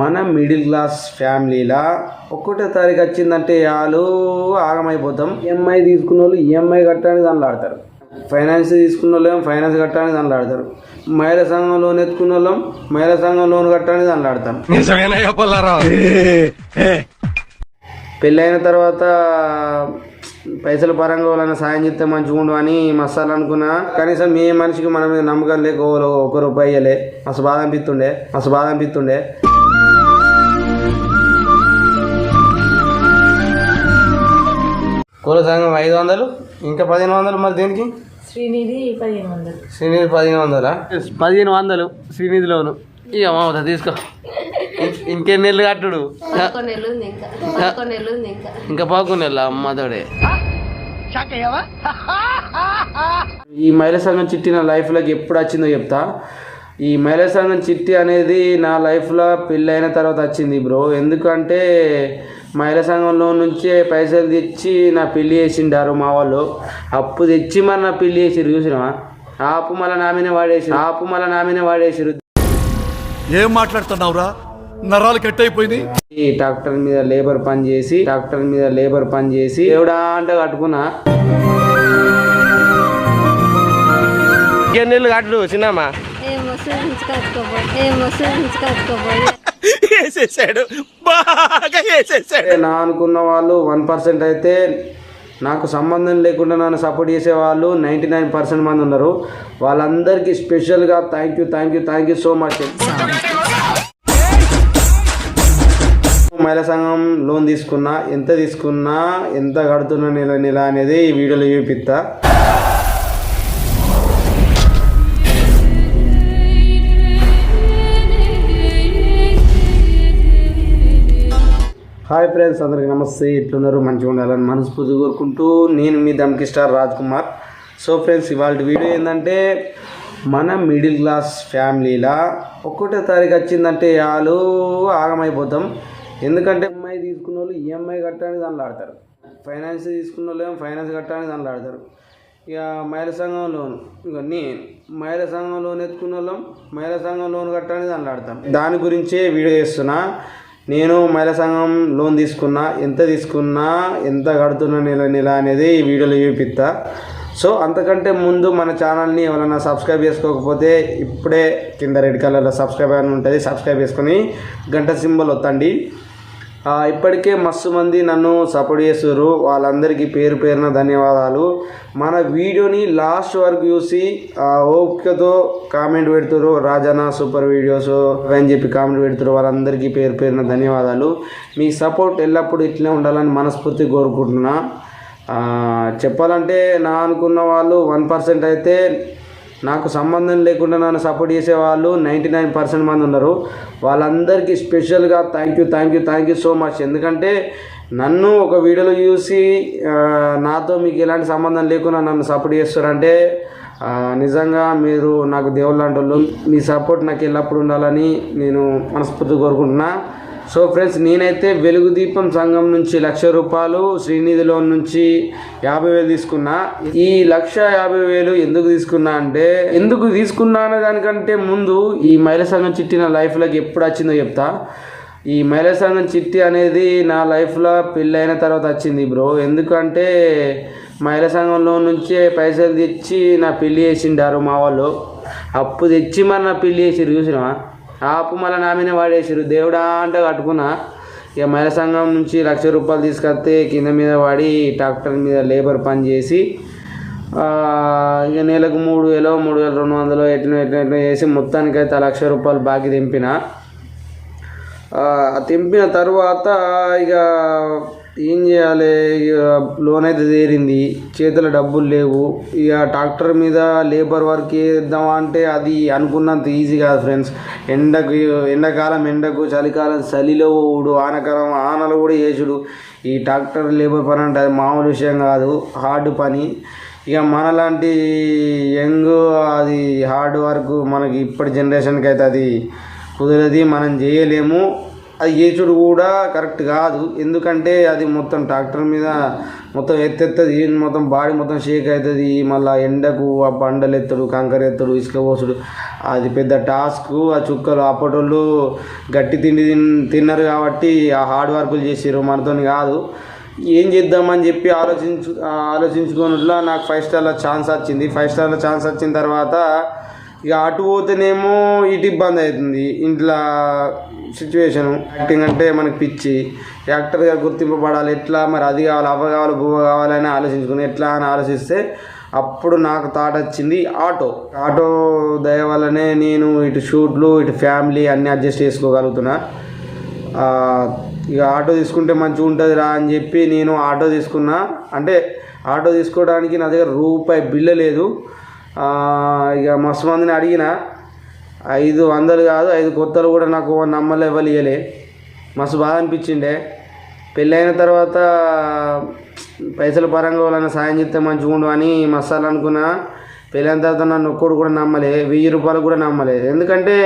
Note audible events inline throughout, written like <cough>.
మన middle class ఫ్యామిలీలా ఒకటో తారీఖు వచ్చిందంటే వాళ్ళు ఆగమైపోతాం. ఈఎంఐ తీసుకున్న వాళ్ళు ఈఎంఐ కట్టడానికి దానిలో ఆడతారు ఫైనాన్స్ తీసుకున్న వాళ్ళు ఏమో ఫైనాన్స్ కట్టడానికి దానిలో ఆడతారు మహిళా సంఘం లోన్ ఎత్తుకున్న వాళ్ళం మహిళా సంఘం లోన్ కట్టడానికి దానిలో ఆడతాం పెళ్ళైన తర్వాత పైసల పరంగా వాళ్ళని సాయం చేస్తే మంచిగా ఉండు అని మసాలా అనుకున్నా. కనీసం ఏ మనిషికి మన మీద నమ్మకం లేక ఒక రూపాయి ఇయ్యలే. మస్తు బాధ అనిపిస్తుండే మస్తు బాధ అనిపిస్తుండే. కుల సంఘం ఐదు వందలు ఇంకా పదిహేను వందలు మరి దేనికి? శ్రీనిధి పదిహేను వందలు. శ్రీనిధి పదిహేను వందలా? పదిహేను వందలు శ్రీనిధి లోను. ఇక మామూలు తీసుకో. ఇంకెన్ని నెలలు కట్టుడు? ఇంకా. పదకొండు నెలలు ఉంది ఇంకా. ఇంకా బాగుండేళ్ళ అమ్మతోడే ఈ మహిళా సంఘం చిట్టి నా లైఫ్లోకి ఎప్పుడు వచ్చిందో చెప్తా. ఈ మహిళా సంఘం చిట్టి అనేది నా లైఫ్లో పెళ్ళైన తర్వాత వచ్చింది బ్రో. ఎందుకంటే మహిళా సంఘంలో నుంచే పైసలు తెచ్చి నా పెళ్ళి చేసిండారు మా వాళ్ళు. అప్పు తెచ్చి మరి నా పెళ్ళి చేసిరు చూసినావా? ఆ అప్పు మళ్ళీ నా మీదనే వాడేసిరు ఆ అప్పు మళ్ళీ నా మీదనే వాడేసిరు ఏం మాట్లాడుతున్నావురా? నరాలు కట్ అయిపోయినాయి ఈ ట్రాక్టర్ మీద లేబర్ పని చేసి ట్రాక్టర్ మీద లేబర్ పని చేసి దేవుడా అంటే కట్టుకున్నా. ఎన్నెళ్ళు కట్టుడు చిన్నమ్మా ఏమో సూచించి కట్టుకోబోయి ఏమో సూచించి కట్టుకోబోయి. వేసేసాడు బాగా వేసేసాడు నా అనుకున్న వాళ్ళు వన్ పర్సెంట్ అయితే నాకు సంబంధం లేకుండా నన్ను సపోర్ట్ చేసే వాళ్ళు నైంటీ నైన్ పర్సెంట్ మంది ఉన్నారు. వాళ్ళందరికీ స్పెషల్గా thank you thank you thank you so much మహిళా సంఘం లోన్ తీసుకున్నా ఎంత తీసుకున్నా ఎంత కడుతున్నా నెల నెల అనేది ఈ వీడియోలో చూపిస్తా. హాయ్ ఫ్రెండ్స్ అందరికి నమస్తే. ఎట్లున్నారు? మంచిగా ఉండాలని మనస్ఫూర్తి కోరుకుంటూ నేను మీ Dhamki star Raj Kumar. So friends ఇవాళ వీడియో ఏంటంటే మన మిడిల్ క్లాస్ ఫ్యామిలీలా ఒక్కటో తారీఖు వచ్చిందంటే వాళ్ళు ఆగమైపోతాం. ఎందుకంటే ఈఎంఐ తీసుకున్న వాళ్ళు ఈఎంఐ కట్టడానికి దానిలో ఆడతారు. ఫైనాన్స్ తీసుకున్న వాళ్ళు ఏమో ఫైనాన్స్ కట్టడానికి దానిలో ఆడతారు. ఇక మహిళా సంఘం లోన్ ఇక నేను. మహిళా సంఘం లోన్ ఎత్తుకున్న వాళ్ళం మహిళా సంఘం లోన్ కట్టడానికి దానిలో ఆడతాం. దాని గురించే వీడియో చేస్తున్నా. నేను మహిళా సంఘం లోన్ తీసుకున్నా ఎంత తీసుకున్నా ఎంత కడుతున్నా నెల నెల అనేది ఈ వీడియోలో చూపిస్తా. సో అంతకంటే ముందు మన ఛానల్ని ఎవరైనా సబ్స్క్రైబ్ చేసుకోకపోతే ఇప్పుడే కింద రెడ్ కలర్లో సబ్స్క్రైబ్ అని ఉంటుంది సబ్స్క్రైబ్ చేసుకొని గంట సింబల్ వత్తండి. ఇప్పటికే మస్తు మంది నన్ను సపోర్ట్ చేస్తున్నారు. వాళ్ళందరికీ పేరు పేరున ధన్యవాదాలు. మన వీడియోని లాస్ట్ వరకు చూసి ఓపికతో కామెంట్ పెడుతున్నారు. రాజన్న సూపర్ వీడియోస్ అని చెప్పి కామెంట్ పెడుతారు వాళ్ళందరికీ పేరు పేరున ధన్యవాదాలు. మీ సపోర్ట్ ఎల్లప్పుడూ ఇట్లే ఉండాలని మనస్ఫూర్తి కోరుకుంటున్నా. చెప్పాలంటే నా అనుకున్న వాళ్ళు వన్ పర్సెంట్ అయితే నాకు సంబంధం లేకుండా నన్ను సపోర్ట్ చేసే వాళ్ళు నైంటీ నైన్ పర్సెంట్ మంది ఉన్నారు. వాళ్ళందరికీ స్పెషల్గా thank you thank you thank you so much ఎందుకంటే నన్ను ఒక వీడియోలో చూసి నాతో మీకు ఎలాంటి సంబంధం లేకుండా నన్ను సపోర్ట్ చేస్తారంటే నిజంగా మీరు నాకు దేవుళ్ళు మీ సపోర్ట్ నాకు ఎల్లప్పుడు ఉండాలని నేను మనస్ఫూర్తి కోరుకుంటున్నా. సో ఫ్రెండ్స్ నేనైతే వెలుగు దీపం సంఘం నుంచి లక్ష రూపాయలు శ్రీనిధి లోన్ నుంచి యాభై వేలు తీసుకున్నా. ఈ లక్ష యాభై వేలు ఎందుకు తీసుకున్నా అంటే ఎందుకు తీసుకున్నా అనే దానికంటే ముందు ఈ మహిళా సంఘం చిట్టి నా లైఫ్లోకి ఎప్పుడు వచ్చిందో చెప్తా. ఈ మహిళా సంఘం చిట్టి అనేది నా లైఫ్లో పెళ్ళైన తర్వాత వచ్చింది బ్రో. ఎందుకంటే మహిళా సంఘంలో నుంచే పైసలు తెచ్చి నా పెళ్ళి చేసిండారు మా వాళ్ళు. అప్పు తెచ్చి మరి నా పెళ్ళి చేసి చూసినా ఆ అప్పు మళ్ళీ నా మీద వాడేసారు దేవుడా అంటే కట్టుకున్నా. ఇక మహిళా సంఘం నుంచి లక్ష రూపాయలు తీసుకొస్తే కింద మీద వాడి ట్రాక్టర్ మీద లేబర్ పని చేసి ఇక నెలకు మూడు వేలో మూడు వేల రెండు వందలు ఎట్లా ఎట్లా ఎట్లా చేసి మొత్తానికైతే ఆ లక్ష రూపాయలు బాకీ తెంపిన. తెంపిన తర్వాత ఇక ఏం చేయాలి? ఇక లోన్ అయితే తీరింది. చేతిలో డబ్బులు లేవు. ఇక ట్రాక్టర్ మీద లేబర్ వర్క్ చేద్దామా అంటే అది అనుకున్నంత ఈజీ కాదు ఫ్రెండ్స్. ఎండకు ఎండాకాలం ఎండకు చలికాలం చలిలో ఊడు ఆనకాలం ఆనలు కూడా చేసుడు. ఈ ట్రాక్టర్ లేబర్ పని అంటే అది మామూలు విషయం కాదు. హార్డ్ పని. ఇక మనలాంటి యంగ్ అది హార్డ్ వర్క్ మనకి ఇప్పటి జనరేషన్కి అయితే అది కుదరది. మనం చేయలేము. అది ఏచుడు కూడా కరెక్ట్ కాదు. ఎందుకంటే అది మొత్తం ట్రాక్టర్ మీద మొత్తం ఎత్తెత్తది. మొత్తం బాడీ మొత్తం షేక్ అవుతుంది. మళ్ళీ ఎండకు ఆ బండలు ఎత్తడు కంకర ఎత్తడు ఇసుక పోసుడు అది పెద్ద టాస్క్ ఆ చుక్కలు అప్పటోళ్ళు గట్టి తిండి తిన్- తిన్నారు కాబట్టి ఆ హార్డ్ వర్కులు చేసారు మనతో కాదు. ఏం చేద్దామని చెప్పి ఆలోచించు ఆలోచించుకున్నట్లా నాకు ఫైవ్ స్టార్లో ఛాన్స్ వచ్చింది. ఫైవ్ స్టార్లో ఛాన్స్ వచ్చిన తర్వాత ఇక అటు పోతేనేమో ఇటు ఇబ్బంది అవుతుంది ఇంట్లో సిచ్యువేషన్ యాక్టింగ్ అంటే మనకి పిచ్చి. యాక్టర్గా గుర్తింపబడాలి ఎట్లా మరి అది కావాలి అవ్వ కావాలి బువ్వ కావాలని ఆలోచించుకుని ఎట్లా అని ఆలోచిస్తే అప్పుడు నాకు థాట్ వచ్చింది ఆటో. ఆటో దయ వల్లనే నేను ఇటు షూట్లు ఇటు ఫ్యామిలీ అన్నీ అడ్జస్ట్ చేసుకోగలుగుతున్నా. ఇక ఆటో తీసుకుంటే మంచిగా ఉంటుంది రా అని చెప్పి నేను ఆటో తీసుకున్నా. అంటే ఆటో తీసుకోవడానికి నా దగ్గర రూపాయి బిల్లు లేదు. ఇక మస్తు మందిని అడిగిన ఐదు వందలు కాదు ఐదు కొత్తలు కూడా నాకు నమ్మలు ఇవ్వలే మస్తు బాధ అనిపించిండే. పెళ్ళైన తర్వాత పైసల పరంగా వాళ్ళని సాయం చేస్తే మంచిగా ఉండు అని మసాలా అనుకున్నా. పెళ్ళైన తర్వాత నన్ను ఒక్కడు కూడా నమ్మలే వెయ్యి రూపాయలు కూడా నమ్మలే. ఎందుకంటే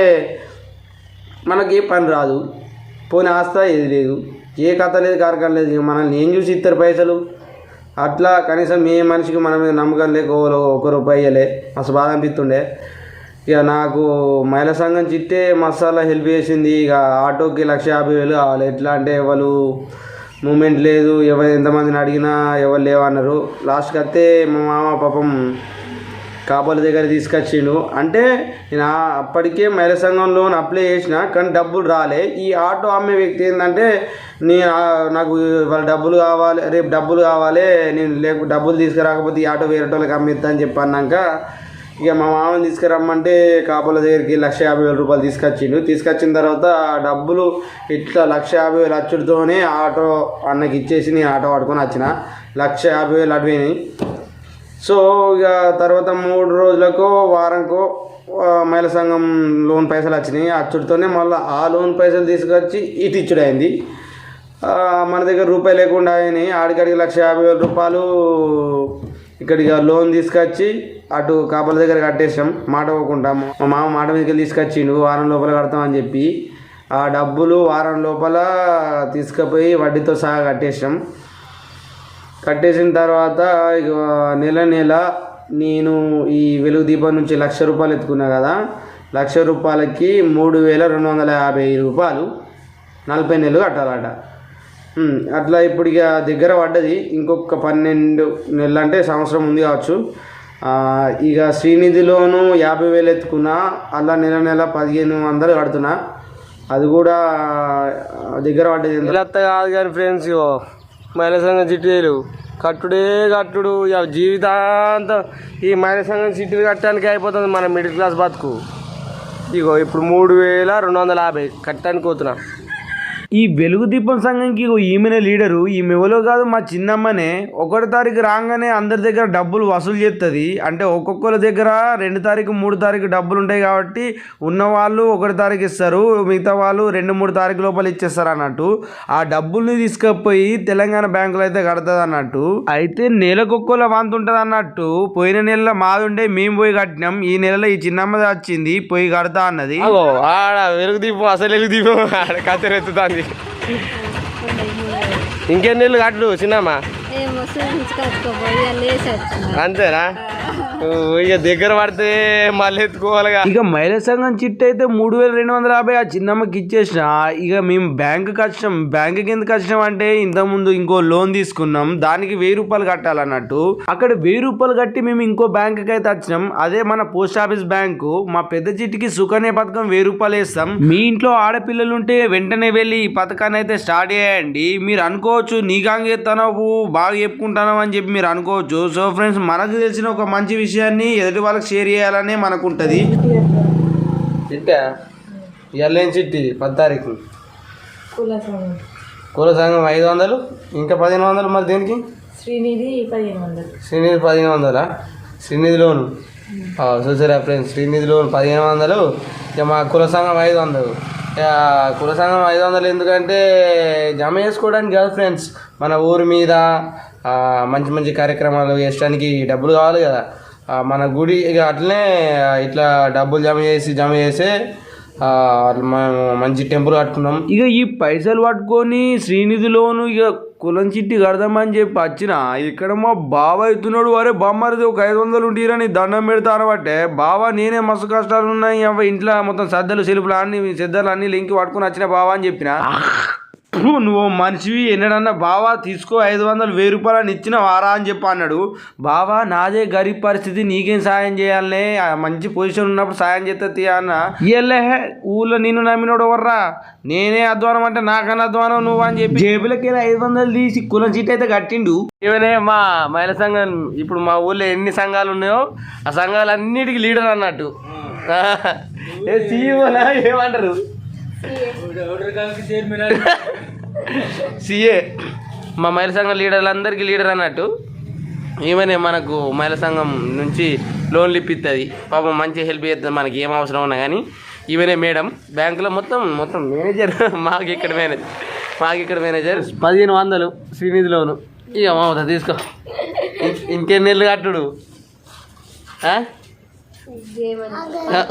మనకి ఏ పని రాదు. పోనీ ఆస్తా ఏది లేదు. ఏ కథ లేదు కార్కం లేదు. ఇక మనల్ని ఏం చూసి ఇస్తారు పైసలు? అట్లా కనీసం ఏ మనిషికి మన మీద నమ్మకం లేక ఒక రూపాయి ఇవ్వలే మస్తు బాధ అనిపిస్తుండే. ఇక నాకు మహిళా సంఘం చిట్టే మసాలా హెల్ప్ చేసింది. ఇక ఆటోకి లక్ష యాభై వేలు కావాలి. ఎట్లా అంటే వాళ్ళు మూమెంట్ లేదు. ఎవరు ఎంతమందిని అడిగినా ఎవరు లేవన్నారు. లాస్ట్కి వస్తే మా మామ పాపం కాపల దగ్గర తీసుకొచ్చిండు. అంటే నేను అప్పటికే మహిళ సంఘం లోన్ అప్లై చేసిన కానీ డబ్బులు రాలే. ఈ ఆటో అమ్మే వ్యక్తి ఏంటంటే నేను నాకు వాళ్ళ డబ్బులు కావాలి రేపు డబ్బులు కావాలి నేను లేకు డబ్బులు తీసుకురాకపోతే ఈ ఆటో వేరే వాళ్ళకి అమ్మిస్తా అని చెప్పి అన్నాక ఇక మా మామని తీసుకురమ్మంటే కాపల దగ్గరికి లక్ష యాభై వేల రూపాయలు తీసుకొచ్చిండు. తీసుకొచ్చిన తర్వాత ఆ డబ్బులు ఇట్లా లక్ష యాభై వేలు అచ్చుడితోనే ఆటో అన్నకి ఇచ్చేసి నేను ఆటో పట్టుకొని వచ్చిన. లక్ష యాభై వేలు అడిపోయినాయి సో ఇక తర్వాత మూడు రోజులకు వారంకో మహిళ మహిళా సంఘం లోన్ పైసలు వచ్చినాయి. అచ్చుడితోనే మళ్ళీ ఆ లోన్ పైసలు తీసుకొచ్చి ఇటు ఇచ్చుడు అయింది. మన దగ్గర రూపాయి లేకుండా అయినాయి. ఆడికాడికి లక్ష యాభై వేల రూపాయలు ఇక్కడికి లోన్ తీసుకొచ్చి అటు కాపల దగ్గర కట్టేసాం మాట పోకుండా మా మామ మాట మీదకి తీసుకొచ్చిండు. వారం లోపల కడతామని చెప్పి ఆ డబ్బులు వారం లోపల తీసుకుపోయి వడ్డీతో సహా కట్టేసాం కట్టేసిన తర్వాత ఇక నెల నెల నేను ఈ వెలుగు దీపం నుంచి లక్ష రూపాయలు ఎత్తుకున్నా కదా లక్ష రూపాయలకి మూడు వేల రెండు వందల యాభై రూపాయలు నలభై నెలలు కట్టాలట. అట్లా ఇప్పుడు ఇక దగ్గర పడ్డది ఇంకొక పన్నెండు నెలలు అంటే సంవత్సరం ఉంది కావచ్చు. ఇక శ్రీనిధిలోను యాభై వేలు ఎత్తుకున్నా అలా నెల నెల పదిహేను వందలు కడుతున్నా. అది కూడా దగ్గర పడ్డది ఎంత? కాదు కానీ ఫ్రెండ్స్ ఇగో మహిళా సంఘం చిట్టీలు కట్టుడే కట్టుడు ఇక జీవితాంతం ఈ మహిళా సంఘం చిట్టీలు కట్టడానికి అయిపోతుంది మన మిడిల్ క్లాస్ బతుకు. ఇగో ఇప్పుడు మూడు వేల రెండు వందల యాభై కట్టడానికి పోతున్నా. ఈ వెలుగు దీపం సంఘంకి ఓ ఈమెనే లీడరు. ఈమె ఎవరో కాదు మా చిన్నమ్మనే. ఒకటి తారీఖు రాగానే అందరి దగ్గర డబ్బులు వసూలు చేస్తుంది అంటే ఒక్కొక్కరి దగ్గర రెండు తారీఖు మూడు తారీఖు డబ్బులు ఉంటాయి కాబట్టి ఉన్న వాళ్ళు ఒకటి తారీఖు ఇస్తారు మిగతా వాళ్ళు రెండు మూడు తారీఖు లోపల ఇచ్చేస్తారు అన్నట్టు. ఆ డబ్బుల్ని తీసుకుపోయి తెలంగాణ బ్యాంకులో అయితే కడుతుంది అన్నట్టు. అయితే నెలకొక్కల వంత ఉంటుంది అన్నట్టు. పోయిన నెలలో మాదుండే మేము పోయి కట్టినాం. ఈ నెలలో ఈ చిన్నమ్మది వచ్చింది పోయి కడతా అన్నది. ఆడ వెలుగు దీపం అసలు వెలుగు దీపం ఆడ కత్తెరెత్తుతాంది ఇంకెన్ని నెలలు కట్టుడు చిన్నమ్మా అంతేనా? ఇక దగ్గర పడితే మళ్ళీ ఎత్తుకోవాలిగా. ఇక మహిళా సంఘం చిట్ అయితే మూడు వేల రెండు వందల యాభై ఆ చిన్నమ్మకి ఇచ్చేసిన. ఇక మేము బ్యాంకు వచ్చినాం బ్యాంకుకి ఎందుకు వచ్చినాం అంటే ఇంతకుముందు ఇంకో లోన్ తీసుకున్నాం. దానికి వెయ్యి రూపాయలు కట్టాలన్నట్టు. అక్కడ వెయ్యి రూపాయలు కట్టి మేము ఇంకో బ్యాంకుకి అయితే వచ్చినాం. అదే మన పోస్ట్ ఆఫీస్ బ్యాంకు. మా పెద్ద చిట్టికి సుకన్య పథకం వెయ్యి రూపాయలు వేస్తాం. మీ ఇంట్లో ఆడపిల్లలు ఉంటే వెంటనే వెళ్ళి ఈ పథకాన్ని అయితే స్టార్ట్ చేయండి. మీరు అనుకోవచ్చు నీకాంగ ఎత్తావు బాగా చెప్పుకుంటాను అని చెప్పి మీరు అనుకోవచ్చు. సో ఫ్రెండ్స్ మనకు తెలిసిన ఒక మంచి విషయాన్ని ఎదుటి వాళ్ళకి షేర్ చేయాలనే మనకు ఉంటుంది చిట్టా చిట్టి? పది తారీఖు. కుల సంఘం. ఐదు వందలు ఇంకా పదిహేను వందలు మరి దేనికి? శ్రీనిధి పదిహేను వందలు. శ్రీనిధి పదిహేను వందలా? శ్రీనిధి లోను. ఆ, చూసారా ఫ్రెండ్స్ శ్రీనిధి లోన్ పదిహేను వందలు ఇక మా కుల సంఘం ఐదు వందలు. ఇక కుల సంఘం ఐదు వందలు ఎందుకంటే జమ చేసుకోవడానికి కాదు ఫ్రెండ్స్ మన ఊరి మీద ఆ, మంచి మంచి కార్యక్రమాలు చేయడానికి డబ్బులు కావాలి కదా. మన గుడి ఇక అట్లనే ఇట్లా డబ్బులు జమ చేసి జమ చేసి మేము మంచి టెంపుల్ కట్టుకున్నాం. ఇక ఈ పైసలు పట్టుకొని శ్రీనిధిలోను ఇక కులం చిట్టి కడదామని చెప్పి వచ్చిన ఇక్కడ మా బావ అవుతున్నాడు అరే బొమ్మరిది ఒక ఐదు వందలు ఉంటిరని దండం పెడతాను బట్టే బావ నేనే మస్తు కష్టాలు ఉన్నాయి అవ్వ ఇంట్లో మొత్తం సద్దలు సెలుపులు అన్ని సిద్ధాలు అన్ని లింక్ పట్టుకుని వచ్చిన బావ అని చెప్పిన. ఫు, నువ్వు మనిషివి ఎన్నడన్నా బావా తీసుకో ఐదు వందలు వెయ్యి రూపాయలు అని ఇచ్చిన వారా అని చెప్పి అన్నాడు. బావా నాదే గరీబ్ పరిస్థితి నీకేం సాయం చేయాలనే మంచి పొజిషన్ ఉన్నప్పుడు సాయం చేస్తే తీయ అన్న. ఇయ్యలే. ఊళ్ళో నిన్ను నమ్మినోడు ఎవర్రా? నేనే అధ్వానం అంటే నాకన్నా అధ్వానం నువ్వు అని చెప్పి. జేబులకి ఐదు వందలు తీసి కులం చీట్ అయితే కట్టిండు. ఇవనే మా మహిళా సంఘం ఇప్పుడు మా ఊళ్ళో ఎన్ని సంఘాలు ఉన్నాయో ఆ సంఘాలన్నిటికీ లీడర్ అన్నట్టు. ఏ సీఈఓనా ఏమంటారు? సిఏ మా మహిళా సంఘం లీడర్లందరికీ లీడర్ అన్నట్టు. ఈమెనే మనకు మహిళా సంఘం నుంచి లోన్లు ఇప్పిస్తుంది పాపం మంచి హెల్ప్ చేస్తుంది మనకి ఏం అవసరం ఉన్నా కానీ. ఈమెనే మేడం. బ్యాంకులో మొత్తం మొత్తం మేనేజర్. <laughs> మాకు ఇక్కడ మేనేజర్ మాకు ఇక్కడ మేనేజర్. పదిహేను వందలు శ్రీనిధి లోను. ఇక మామూలు తీసుకో. ఇంకెన్ని నెలలు కట్టుడు?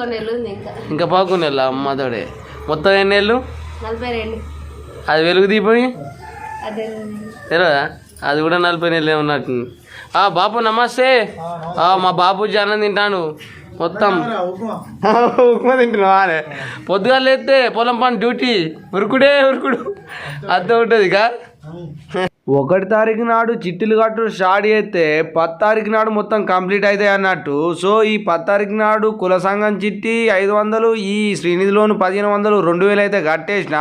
నెలలు ఇంకా. ఇంకా పాకు నెల అమ్మతోడే మొత్తం ఎన్ని రెండు. అది వెలుగు అదే. తెలియదా అది కూడా నలభై నెలలే ఉన్నట్టు ఆ బాపు నమస్తే. ఆ, మా బాపూజీ అన్నం తింటాను మొత్తం. ఉప్మా తింటున్నావా పొద్దుగా లేస్తే పొలం పని డ్యూటీ. ఉరుకుడే ఉరుకుడు. అర్థం ఉంటుంది ఇక ఒకటి తారీఖు నాడు చిట్టీలు కట్టు స్టార్ట్ చేస్తే పది తారీఖు నాడు మొత్తం కంప్లీట్ అవుతాయి అన్నట్టు. సో ఈ పది తారీఖు నాడు కుల సంఘం చిట్టి ఐదు వందలు ఈ శ్రీనిధిలోను పదిహేను వందలు రెండు వేలు అయితే కట్టేసిన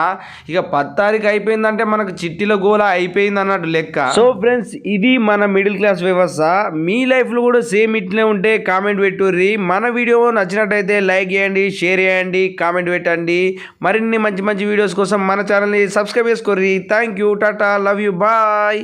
ఇక పది తారీఖు అయిపోయిందంటే మనకు చిట్టీల గోల అయిపోయింది అన్నట్టు లెక్క. సో ఫ్రెండ్స్ ఇది మన మిడిల్ క్లాస్ వ్యవస్థ. మీ లైఫ్లో కూడా సేమ్ ఇట్లే ఉంటే కామెంట్ పెట్టుర్రి. మన వీడియో నచ్చినట్టయితే లైక్ చేయండి షేర్ చేయండి కామెంట్ పెట్టండి. మరిన్ని మంచి మంచి వీడియోస్ కోసం మన ఛానల్ని సబ్స్క్రైబ్ చేసుకోర్రి. Thank you Tata love you bye. By